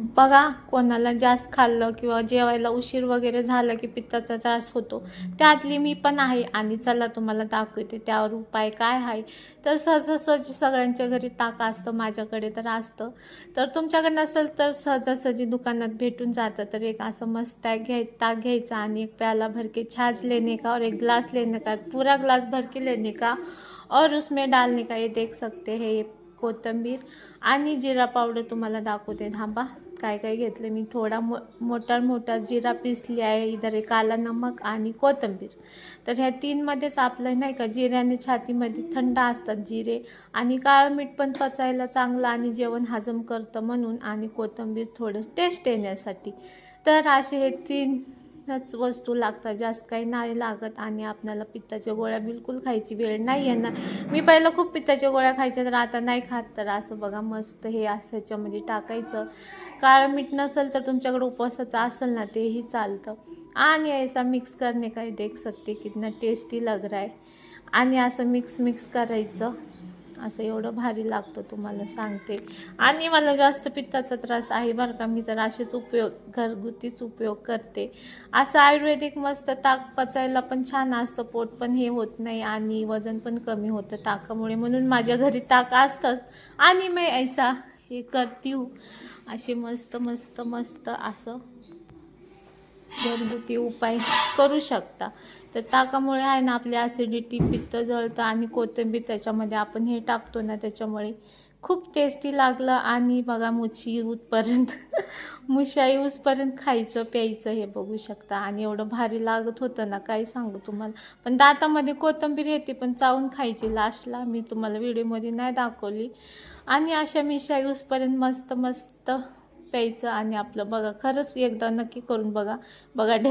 बघा कोणाला जास्त खाल्लं किंवा जेवायला उशीर वगैरे झालं की पित्ताचा त्रास होतो. त्यातली मी पण आहे आणि चला तुम्हाला दाखवते त्यावर उपाय काय आहे. तर सहजासहजी सगळ्यांच्या घरी ताक असतं माझ्याकडे तर असतं. तर तुमच्याकडे नसेल तर सहजासहजी दुकानात भेटून जातं. तर एक असं मस्त ताक घ्याय ताक घ्यायचा आणि एक प्याला भरके छाछ लेने का और एक ग्लास लेने का पूरा ग्लास भरके लेने का और उसमें डालने का ये देख सकते हैं ये कोथिंबीर. आणि जिरा पावडर तुम्हाला दाखवते. थांबा. काय काय घेतलं मी थोडा मो मोठा मोठा जिरा पिसली आहे इधर एक काला नमक आणि कोथिंबीर. तर ह्या तीनमध्येच आपलं नाही का जिऱ्याने छातीमध्ये थंड असतात जिरे आणि काळं मीठ पण पचायला चांगलं आणि जेवण हजम करतं म्हणून आणि कोथिंबीर थोडं टेस्ट येण्यासाठी. तर असे हे तीन तीनच वस्तू लागतात जास्त काही नाही लागत आणि आपल्याला पित्ताच्या गोळ्या बिलकुल खायची वेळ नाही येणार. मी पहिलं खूप पित्ताच्या गोळ्या खायच्या तर आता नाही खात. तर असं बघा मस्त हे असं ह्याच्यामध्ये टाकायचं. काळं मीठ नसेल तर तुमच्याकडे उपवासाचं असेल ना तेही चालतं. आणि ऐसा मिक्स करणे काही देख सकते कितना टेस्टी लग रहा है. आणि असं मिक्स मिक्स करायचं. असं एवढं भारी लागतं तुम्हाला सांगते. आणि मला जास्त पित्ताचा त्रास आहे बरं का मी तर असेच उपयोग घरगुतीच उपयोग करते. असं आयुर्वेदिक मस्त ताक पचायला पण छान असतं पोट पण हे होत नाही आणि वजन पण कमी होतं ताकामुळे. म्हणून माझ्या घरी ताक असतंच. आणि मी ऐसा हे करती हूँ असे मस्त मस्त मस्त असं घरगुती उपाय करू शकता. तर ताकामुळे आहे ना आपली ॲसिडिटी पित्त जळतं आणि कोथिंबीर त्याच्यामध्ये आपण हे टाकतो ना त्याच्यामुळे खूप टेस्टी लागलं आणि बघा मुछी येऊपर्यंत मुशा येऊसपर्यंत खायचं प्यायचं हे बघू शकता. आणि एवढं भारी लागत होतं ना काही सांगू तुम्हाला. पण दातामध्ये कोथिंबीर येते पण चावून खायची लास्टला मी तुम्हाला व्हिडिओमध्ये नाही दाखवली. आणि अशा मिशा येऊसपर्यंत मस्त मस्त प्यायचं आणि आपलं बघा खरंच एकदा नक्की करून बघा. बघा ढे